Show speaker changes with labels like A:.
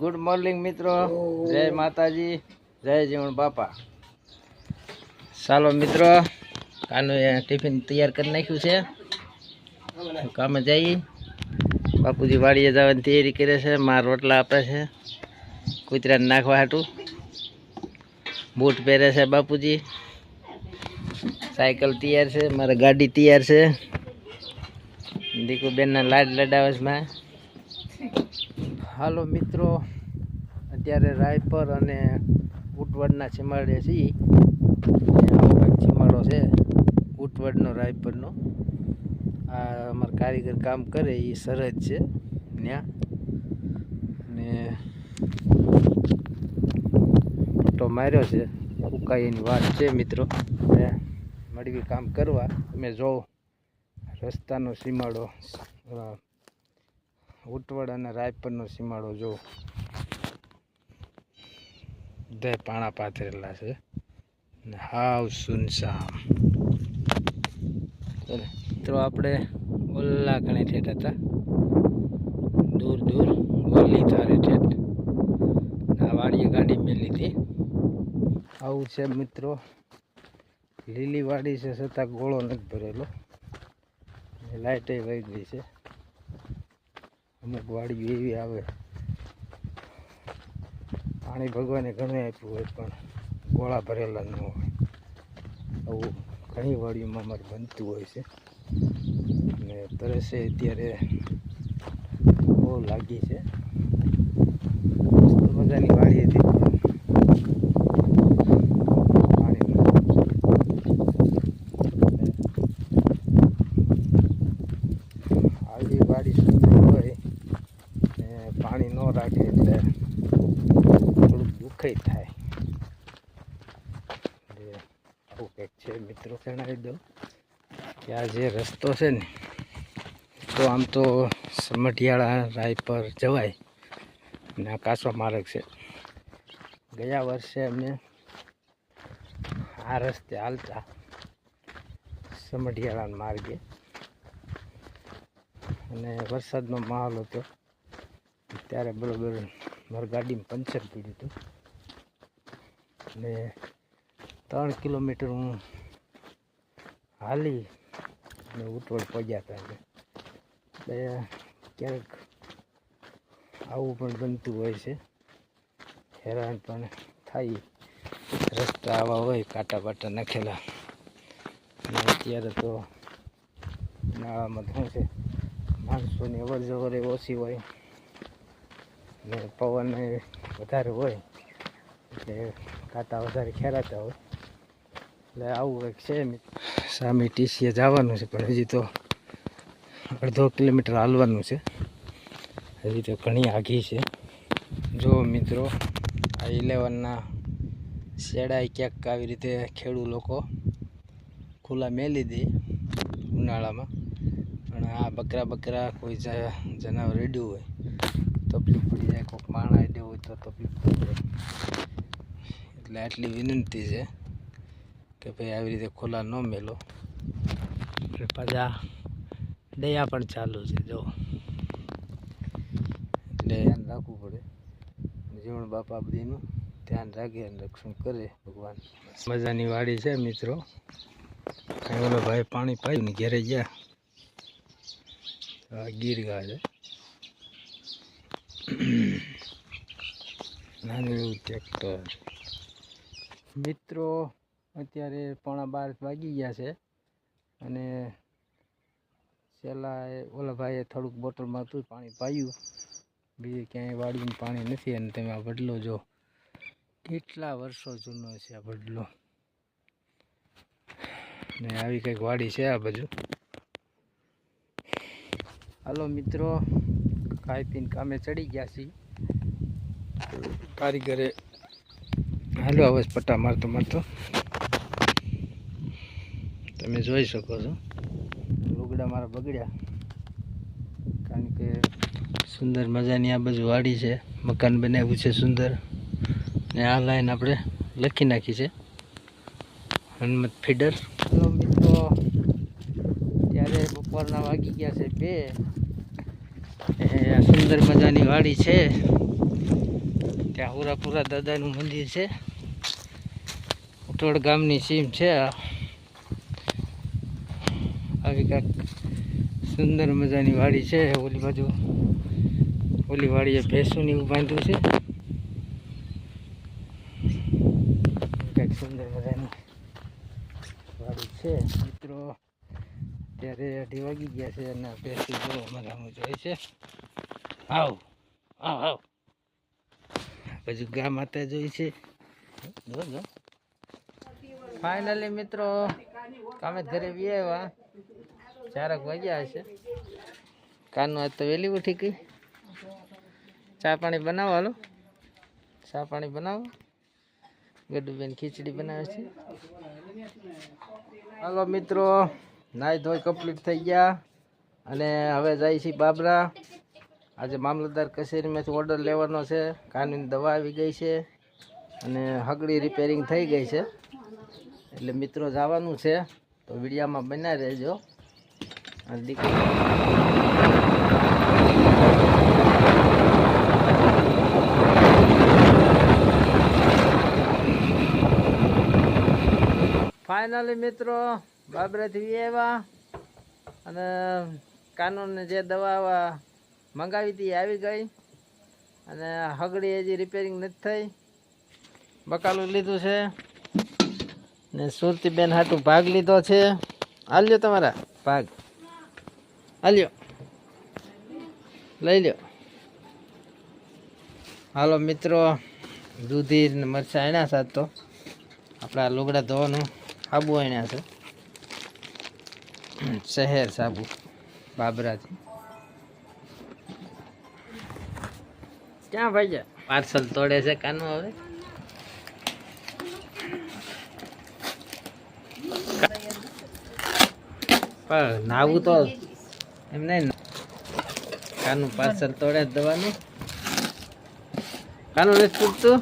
A: Good morning મિત્રો. જય માતાજી, જય જીવન બાપા. ચાલો, મિત્રો, કાનું ટિફિન તૈયાર કરી નાખ્યું છે. કામે જઈએ. બાપુજી વાડીએ જવાની તૈયારી કરે છે. માર રોટલા આપે છે. કૂતરાને નાખવા હાટું. બૂટ પહેરે છે બાપુજી. સાયકલ તૈયાર છે. મારે ગાડી તૈયાર છે. દીકુબેનના લાડ લડાવે છે માં હાલો મિત્રો, અત્યારે રાયપર અને ઉટવડના સીમાડે છીએ. આવો કંઈક છે ઉટવડનો રાયપરનો. આ અમારા કારીગર કામ કરે, એ સરહદ છે ત્યાં અને ફોટો માર્યો છે, ઉકાઈની વાત છે મિત્રો. અને મળવી કામ કરવા. તમે જો રસ્તાનો સીમાડો ઉટવડ અને રાયપરનો સીમાડો જો બધા પાણા પાથરેલા છે. ને હાવ સુનસામ. ચાલો, મિત્રો, આપણે ઓલા ઘણે ઠેઠ હતા. દૂર દૂર ઓલી તારે ઠેઠ. આ વાડીએ ગાડી મેલી હતી. આવું છે મિત્રો. લીલી વાડી છે, છતાં ગોળો નથી ભરેલો. લાઇટે વહી ગઈ છે. અમુક વાડીઓ એવી આવે. પાણી ભગવાને ઘણું આપ્યું હોય પણ ગોળા ભરેલા ન હોય. આવું ઘણી વાડીઓમાં અમારે બનતું હોય છે. અને તરસે અત્યારે બહુ લાગી છે. મજાની વાડી હતી પણ પાણી આવી વાડી સુંદર હોય ને પાણી ન રાખે એટલે થોડુંક દુઃખય થાય એટલે આવું કંઈક છે મિત્રો જણાવી દઉં કે આ જે રસ્તો છે ને, તો આમ તો સમઢિયાળા રાય પર જવાય અને આ કાસો માર્ગ છે. ગયા વર્ષે અમે આ રસ્તે હાલતા સમઢિયાળા માર્ગે અને વરસાદનો માહોલ હતો. ત્યારે બરોબર મારી ગાડીમાં પંચર પડ્યું હતું. અને ત્રણ કિલોમીટર હું હાલી અને ઉતવળ પહોંચ્યા હતા એટલે. ક્યારેક આવું પણ બનતું હોય છે. હેરાન પણ થાય. રસ્તા આવા હોય, કાંટા બાટા નાખેલા. અને અત્યારે તો ઉનાળામાં શું છે. માણસોની અવર જવર એ ઓછી હોય. ને પવન વધારે હોય. એટલે કાંટા વધારે ખેરાતા હોય. એટલે આવું કંઈક છે સામે ટીસીએ જવાનું છે, પણ હજી તો અડધો કિલોમીટર હાલવાનું છે. હજી તો ઘણી આઘી છે. જો મિત્રો, આ ઇલેવનના શેડાઈ ક્યાંક આવી રીતે ખેડૂ લોકો ખુલ્લા મેલી દે ઉનાળામાં. પણ આ બકરા બકરા કોઈ જનાવર રેડ્યું હોય, તકલીફ પડી જાય, કોઈક માણા રેડ્યું હોય તો તકલીફ પડી જાય. એટલે આટલી વિનંતી છે. કે ભાઈ આવી રીતે ખુલ્લા ન મેલો. એટલે પાછા દયા પણ ચાલુ છે, જો. એટલે ધ્યાન રાખવું પડે. જીવણ બાપા બધીનું ધ્યાન રાખે અને રક્ષણ કરે ભગવાન. મજાની વાડી છે મિત્રો. ઓલો ભાઈ પાણી પાયું ને ઘેરે ગયા. આ ગીર ગા છે. નાનું એવું ટ્રેક્ટર મિત્રો અત્યારે પોણા બાર વાગી ગયા છે. અને છેલ્લા ઓલા ભાઈએ થોડુંક બોટલમાં હતું, પાણી પાયું. બીજે ક્યાંય વાડીમાં પાણી નથી અને તમે આ વડલો જો, કેટલા વર્ષો જૂનો છે આ વડલો. ને આવી કંઈક વાડી છે આ બાજુ. હાલો મિત્રો, ખાઈ પીને કામે ચડી ગયા છીએ. કારીગરે હાલો, હવે પટ્ટા મારતો મારતો. તમે જોઈ શકો છો. લુગડા મારા બગડ્યા. કારણ કે સુંદર મજાની આ બાજુ વાડી છે. મકાન બનાવ્યું છે સુંદર. ને આ લાઈન આપણે લખી નાખી છે. હનુમત ફીડર. હલો મિત્રો ત્યારે બપોરના વાગી ગયા છે બે. સુંદર મજાની વાડી છે. ત્યાં હુરાપુરા દાદાનું મંદિર છે. ઉટોડ ગામની સીમ છે આ. આવી કાંક સુંદર મજાની વાડી છે, ઓલી બાજુ. ઓલી વાડીએ ભેંસું એવું બાંધ્યું છે. કંઈક સુંદર મજાની વાડી છે. મિત્રો ત્યારે અઢી વાગી ગયા છે અને ભેંસું જો અમારા જોઈએ છે. આવ આવ આવ. પછી ગા માતા જોઈ છે. ફાઇનલી મિત્રો કામે ઘરે બી ચારક વાગ્યા હશે. કાનું આજ તો વહેલી ઉઠી ગઈ. ચા પાણી બનાવો, હાલો. ચા પાણી બનાવો. ગડુબેન ખીચડી બનાવે છે. હાલો મિત્રો નાહી ધોઈ કમ્પ્લીટ થઈ ગયા. અને હવે જાય છે બાબરા. આજે મામલતદાર કચેરીમાંથી ઓર્ડર લેવાનો છે. કાનૂની દવા આવી ગઈ છે. અને હગડી રિપેરિંગ થઈ ગઈ છે. એટલે મિત્રો જવાનું છે. તો વિડીયામાં બનાવી રહેજો. ફાઇનલી મિત્રો, બાબરાથી આવ્યા. અને કાનૂનને જે દવા મંગાવી હતી આવી ગઈ. અને હગડી હજી રિપેરિંગ નથી થઈ. બકાલું લીધું છે. ને સુરતીબેન હાટું ભાગ લીધો છે. હાલ્યો તમારા? ભાગ. હાલ્યો લઈ લ્યો. હાલો મિત્રો દૂધી મરચાં એના સાથ તો. આપણા લુગડા ધોવાનું સાબુ એના છે. શહેર સાબુ, બાબરાથી. ક્યાં ભાઈ છે પાર્સલ તોડે છે કાનમાં હવે. પણ નાવું તો એમ નહીં કાનું પાર્સલ તોડે જ દવાનું. કાનું નથી તૂટતું